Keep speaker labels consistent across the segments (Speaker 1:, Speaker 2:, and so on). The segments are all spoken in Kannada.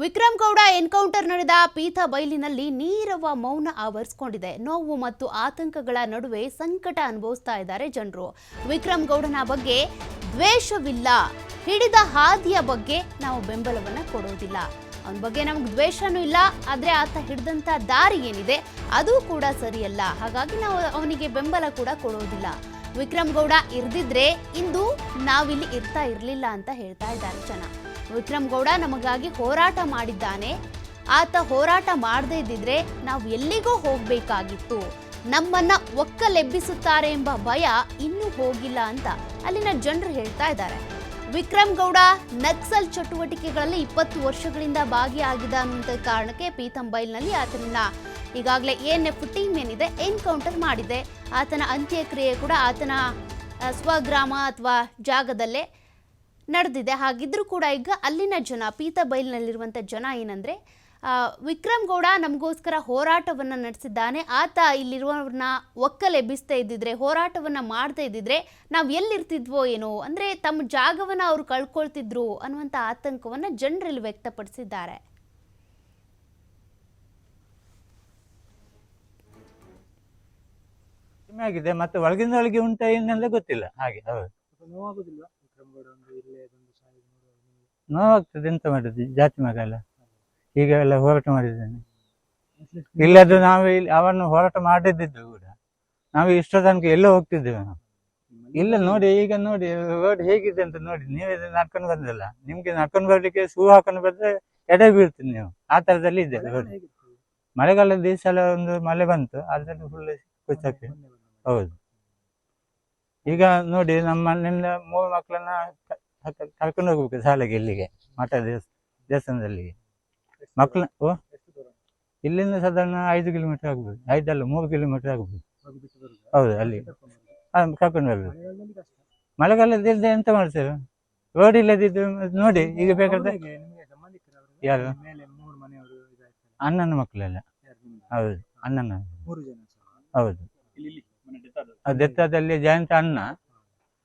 Speaker 1: ವಿಕ್ರಮ್ ಗೌಡ ಎನ್ಕೌಂಟರ್ ನಡೆದ ಪೀಠ ಬೈಲಿನಲ್ಲಿ ನೀರವ ಮೌನ ಆವರಿಸಿಕೊಂಡಿದೆ. ನೋವು ಮತ್ತು ಆತಂಕಗಳ ನಡುವೆ ಸಂಕಟ ಅನುಭವಿಸ್ತಾ ಇದ್ದಾರೆ ಜನರು. ವಿಕ್ರಮ್ ಗೌಡನ ಬಗ್ಗೆ ದ್ವೇಷವಿಲ್ಲ. ಹಿಡಿದ ಹಾದಿಯ ಬಗ್ಗೆ ನಾವು ಬೆಂಬಲವನ್ನ ಕೊಡೋದಿಲ್ಲ. ಅವನ ಬಗ್ಗೆ ನಮ್ಗೆ ದ್ವೇಷನೂ ಇಲ್ಲ, ಆದ್ರೆ ಆತ ಹಿಡಿದಂತ ದಾರಿ ಏನಿದೆ ಅದು ಕೂಡ ಸರಿಯಲ್ಲ. ಹಾಗಾಗಿ ನಾವು ಅವನಿಗೆ ಬೆಂಬಲ ಕೂಡ ಕೊಡೋದಿಲ್ಲ. ವಿಕ್ರಮ್ ಗೌಡ ಇರ್ದಿದ್ರೆ ಇಂದು ನಾವಿಲ್ಲಿ ಇರ್ತಾ ಇರಲಿಲ್ಲ ಅಂತ ಹೇಳ್ತಾ ಇದ್ದಾರೆ ಜನ. ವಿಕ್ರಮ್ ಗೌಡ ನಮಗಾಗಿ ಹೋರಾಟ ಮಾಡಿದ್ದಾನೆ. ಆತ ಹೋರಾಟ ಮಾಡದೇ ಇದ್ದಿದ್ರೆ ನಾವು ಎಲ್ಲಿಗೋ ಹೋಗಬೇಕಾಗಿತ್ತು. ನಮ್ಮನ್ನ ಒಕ್ಕಲೆಬ್ಬಿಸುತ್ತಾರೆ ಎಂಬ ಭಯ ಇನ್ನೂ ಹೋಗಿಲ್ಲ ಅಂತ ಅಲ್ಲಿನ ಜನರು ಹೇಳ್ತಾ ಇದ್ದಾರೆ. ವಿಕ್ರಮ್ ಗೌಡ ನಕ್ಸಲ್ ಚಟುವಟಿಕೆಗಳಲ್ಲಿ ಇಪ್ಪತ್ತು ವರ್ಷಗಳಿಂದ ಭಾಗಿಯಾಗಿದ ಅನ್ನುವಂಥ ಕಾರಣಕ್ಕೆ ಪೀತಂಬೈಲ್ನಲ್ಲಿ ಆತನನ್ನ ಈಗಾಗಲೇ ಎನ್ ಎಫ್ ಟೀಮ್ ಏನಿದೆ ಎನ್ಕೌಂಟರ್ ಮಾಡಿದೆ. ಆತನ ಅಂತ್ಯಕ್ರಿಯೆ ಕೂಡ ಆತನ ಸ್ವಗ್ರಾಮ ಅಥವಾ ಜಾಗದಲ್ಲೇ ನಡೆದಿದೆ. ಹಾಗಿದ್ರೂ ಕೂಡ ಈಗ ಅಲ್ಲಿನ ಜನ ಪೀತ ಬೈಲ್ನಲ್ಲಿರುವಂಥ ಜನ ಏನಂದರೆ ವಿಕ್ರಮ್ ಗೌಡ ನಮಗೋಸ್ಕರ ಹೋರಾಟವನ್ನು ನಡೆಸಿದ್ದಾನೆ. ಆತ ಇಲ್ಲಿರುವವ್ರನ್ನ ಒಕ್ಕಲೆಬ್ಬಿಸ್ತಾ ಇದ್ದಿದ್ರೆ ಹೋರಾಟವನ್ನು ಮಾಡ್ತಾ ಇದ್ದಿದ್ರೆ ನಾವು ಎಲ್ಲಿರ್ತಿದ್ವೋ ಏನೋ ಅಂದರೆ ತಮ್ಮ ಜಾಗವನ್ನು ಅವರು ಕಳ್ಕೊಳ್ತಿದ್ರು ಅನ್ನುವಂಥ ಆತಂಕವನ್ನು ಜನರಲ್ಲಿ ವ್ಯಕ್ತಪಡಿಸಿದ್ದಾರೆ.
Speaker 2: ಆಗಿದೆ. ಮತ್ತೆ ಒಳಗಿಂದ ಒಳಗೆ ಉಂಟಾ ಏನೆಲ್ಲ ಗೊತ್ತಿಲ್ಲ. ಹಾಗೆ ಹೌದು. ನೋವಾಗ್ತದೆ ಎಂತ ಮಾಡುದು? ಜಾತಿ ಮಗ ಅಲ್ಲ. ಈಗ ಎಲ್ಲ ಹೋರಾಟ ಮಾಡಿದ್ದೇನೆ. ಇಲ್ಲದು ನಾವು ಇಲ್ಲಿ ಅವನ್ನು ಹೋರಾಟ ಮಾಡದಿದ್ದು ಕೂಡ. ನಾವು ಇಷ್ಟ ತನಕ ಎಲ್ಲೋ ಹೋಗ್ತಿದ್ದೇವೆ ನಾವು. ಇಲ್ಲ ನೋಡಿ ಈಗ ನೋಡಿ ರೋಡ್ ಹೇಗಿದೆ ಅಂತ ನೋಡಿ. ನೀವೇ ನಡ್ಕೊಂಡು ಬಂದಲ್ಲ. ನಿಮ್ಗೆ ನಡ್ಕೊಂಡು ಬರ್ಲಿಕ್ಕೆ ಶೂ ಹಾಕೊಂಡು ಬಂದ್ರೆ ಎಡೆ ಬೀಳ್ತೀನಿ ನೀವು. ಆ ತರದಲ್ಲಿ ಇದೆ ರೋಡ್ ಮಳೆಗಾಲದ ಎಲ್ಲ ಒಂದು ಮಳೆ ಬಂತು. ಅದ್ರಲ್ಲಿ ಫುಲ್ ಕುಚ್ಚಕ್ಕೆ ಹೌದು. ಈಗ ನೋಡಿ ನಮ್ಮ ನಿನ್ನ ಮೂರು ಮಕ್ಕಳನ್ನ ಕರ್ಕೊಂಡು ಹೋಗ್ಬೇಕು ಶಾಲೆಗೆ ಇಲ್ಲಿಗೆ ಮಠ ದೇವಸ್ ದೇವಸ್ಥಾನದಲ್ಲಿ. ಮಕ್ಕಳ ಓ? ಇಲ್ಲಿಂದ ಸಾಧಾರಣ ಐದು ಕಿಲೋಮೀಟರ್ ಆಗ್ಬೋದು. ಐದಲ್ಲ ಮೂರು ಕಿಲೋಮೀಟರ್ ಆಗ್ಬೋದು? ಹೌದು ಅಲ್ಲಿ.
Speaker 3: ಕರ್ಕೊಂಡು
Speaker 2: ಬರ್ಬೇಕು
Speaker 3: ಮಳೆಗಾಲದಲ್ಲಿ ಕಷ್ಟ.
Speaker 2: ಮಳೆಗಾಲದಿಂದ ಎಂತ ಮಾಡ್ತೇವೆ ರೋಡ್ ಇಲ್ಲದಿದ್ದು ನೋಡಿ ಈಗ ಬೇಕಾದ್ರೆ ಯಾರು? ಅಣ್ಣನ ಮಕ್ಕಳೆಲ್ಲ. ಹೌದು ಅಣ್ಣನ. ಹೌದು. ದೆತ್ತದಲ್ಲಿ ಜಯಂತ ಅಣ್ಣ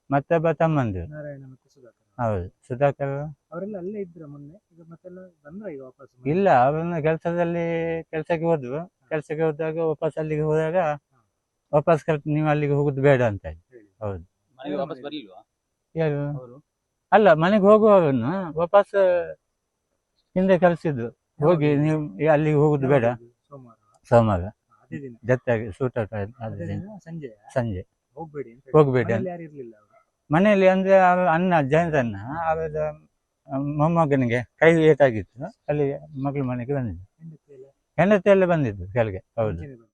Speaker 2: ಮತ್ತೊಬ್ಬ ತಮ್ಮಂದು
Speaker 3: ನಾರಾಯಣ ಮತ್ತು ಸುಧಾಕರ್.
Speaker 2: ಹೌದು ಸುಧಾಕರ್.
Speaker 3: ಅವರೆಲ್ಲ ಅಲ್ಲೇ ಇದ್ರ ಮೊನ್ನೆ? ಈಗ ಮತ್ತೆಲ್ಲ ಬಂದ್ರ ಈಗ ವಾಪಸ್
Speaker 2: ಇಲ್ಲ ಅವ್ರನ್ನ ಕೆಲಸದಲ್ಲಿ ಕೆಲಸಕ್ಕೆ ಹೋದ್ರು. ಕೆಲಸಕ್ಕೆ ಹೋದಾಗ ವಾಪಸ್ ಅಲ್ಲಿಗೆ ಹೋದಾಗ ವಾಪಸ್ ಕರ್ ನೀವು ಅಲ್ಲಿಗೆ ಹೋಗುದು ಬೇಡ ಅಂತ ಹೇಳಿ. ಹೌದು.
Speaker 4: ಮನೆಗೆ ವಾಪಸ್ ಬರ್ಲಿಲ್ವಾ?
Speaker 2: ಯಾರು?
Speaker 4: ಅವರು?
Speaker 2: ಅಲ್ಲ ಮನೆಗೆ ಹೋಗುವವರನ್ನು ವಾಪಸ್ ಹಿಂದೆ ಕಲಿಸಿದ್ದು ಹೋಗಿ ನೀವು ಅಲ್ಲಿಗೆ ಹೋಗುದು ಬೇಡ.
Speaker 3: ಸೋಮವಾರ.
Speaker 2: ಸೋಮವಾರ.
Speaker 3: ಅದೇ ದಿನ
Speaker 2: ಜೊತೆಗೆ ಸೂಟಾಟ
Speaker 3: ಅದೇ
Speaker 2: ಆದ ದಿನ
Speaker 3: ದಿನ ಸಂಜೆ
Speaker 2: ಸಂಜೆ.
Speaker 3: ಹೋಗ್ಬೇಡಿ ಅಂತ
Speaker 2: ಹೋಗ್ಬೇಡಿ
Speaker 3: ಯಾರು ಇರ್ಲಿಲ್ಲ ಅವರು?
Speaker 2: ಮನೆಯಲ್ಲಿ ಅಂದ್ರೆ ಅವ್ರ ಅಣ್ಣ ಜಯಂತ ಅಣ್ಣ ಅವರ ಮೊಮ್ಮಗನಿಗೆ ಕೈ ಏಟಾಗಿತ್ತು. ಅಲ್ಲಿ ಮಗಳ ಮನೆಗೆ ಬಂದಿದ್ದು.
Speaker 3: ಹೆಂಡತಿ ಎಲ್ಲ?
Speaker 2: ಹೆಂಡತಿ ಎಲ್ಲ ಬಂದಿದ್ದು ಕೆಳಗೆ ಹೌದು.
Speaker 3: ಮುಂಚೆನೆ ಬಂದ್ರು.